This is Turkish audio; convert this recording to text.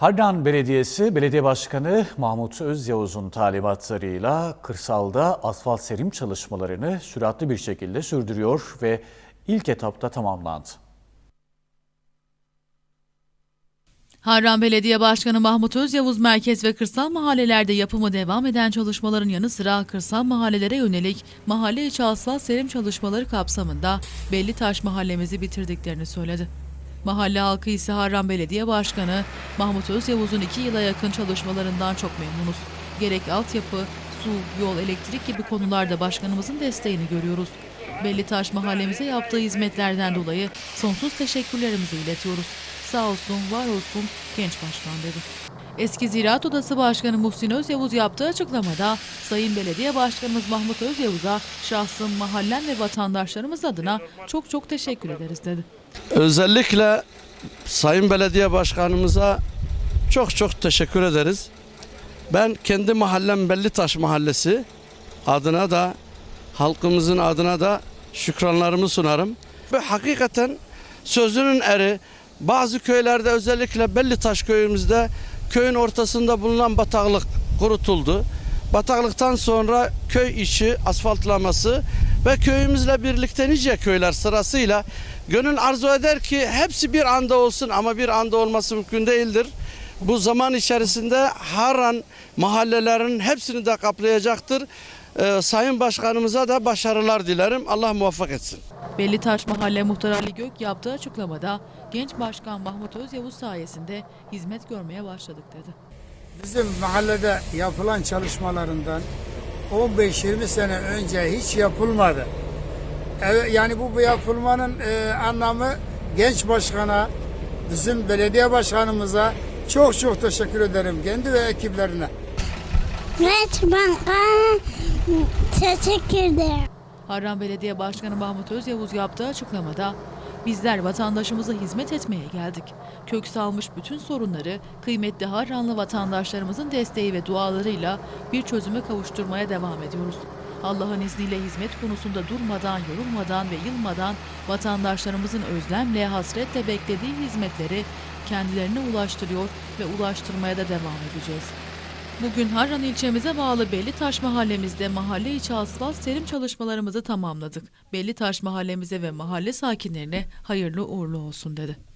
Harran Belediyesi Belediye Başkanı Mahmut Özyavuz'un talimatlarıyla kırsalda asfalt serim çalışmalarını süratli bir şekilde sürdürüyor ve ilk etapta tamamlandı. Harran Belediye Başkanı Mahmut Özyavuz merkez ve kırsal mahallelerde yapımı devam eden çalışmaların yanı sıra kırsal mahallelere yönelik mahalle içi asfalt serim çalışmaları kapsamında Belli Taş mahallemizi bitirdiklerini söyledi. Mahalle halkı ise Harran Belediye Başkanı Mahmut Özyavuz'un iki yıla yakın çalışmalarından çok memnunuz. Gerek altyapı, su, yol, elektrik gibi konularda başkanımızın desteğini görüyoruz. Belli Taş mahallemize yaptığı hizmetlerden dolayı sonsuz teşekkürlerimizi iletiyoruz. Sağ olsun, var olsun genç başkan dedi. Eski Ziraat Odası Başkanı Muhsin Özyavuz yaptığı açıklamada Sayın Belediye Başkanımız Mahmut Özyavuz'a şahsım, mahallem ve vatandaşlarımız adına çok çok teşekkür ederiz dedi. Özellikle Sayın Belediye Başkanımıza çok çok teşekkür ederiz. Ben kendi mahallem Bellitaş Mahallesi adına da halkımızın adına da şükranlarımı sunarım. Ve hakikaten sözünün eri bazı köylerde özellikle Bellitaş köyümüzde köyün ortasında bulunan bataklık kurutuldu. Bataklıktan sonra köy içi asfaltlaması ve köyümüzle birlikte nice köyler sırasıyla gönül arzu eder ki hepsi bir anda olsun ama bir anda olması mümkün değildir. Bu zaman içerisinde Harran mahallelerinin hepsini de kaplayacaktır. Ee, Sayın Başkanımıza da başarılar dilerim. Allah muvaffak etsin. Belli Taş Mahalle Muhtar Ali Gök yaptığı açıklamada genç başkan Mahmut Özyavuz sayesinde hizmet görmeye başladık dedi. Bizim mahallede yapılan çalışmalarından 15-20 sene önce hiç yapılmadı. Evet, yani bu, bu yapılmanın e, anlamı genç başkana, bizim belediye başkanımıza çok çok teşekkür ederim kendi ve ekiplerine. Evet ben teşekkür ederim. Harran Belediye Başkanı Mahmut Özyavuz yaptığı açıklamada bizler vatandaşımıza hizmet etmeye geldik. Kök salmış bütün sorunları kıymetli Harranlı vatandaşlarımızın desteği ve dualarıyla bir çözüme kavuşturmaya devam ediyoruz. Allah'ın izniyle hizmet konusunda durmadan, yorulmadan ve yılmadan vatandaşlarımızın özlemle, hasretle beklediği hizmetleri kendilerine ulaştırıyor ve ulaştırmaya da devam edeceğiz. Bugün Harran ilçemize bağlı Bellitaş mahallemizde mahalle içi asfalt serim çalışmalarımızı tamamladık. Bellitaş mahallemize ve mahalle sakinlerine hayırlı uğurlu olsun dedi.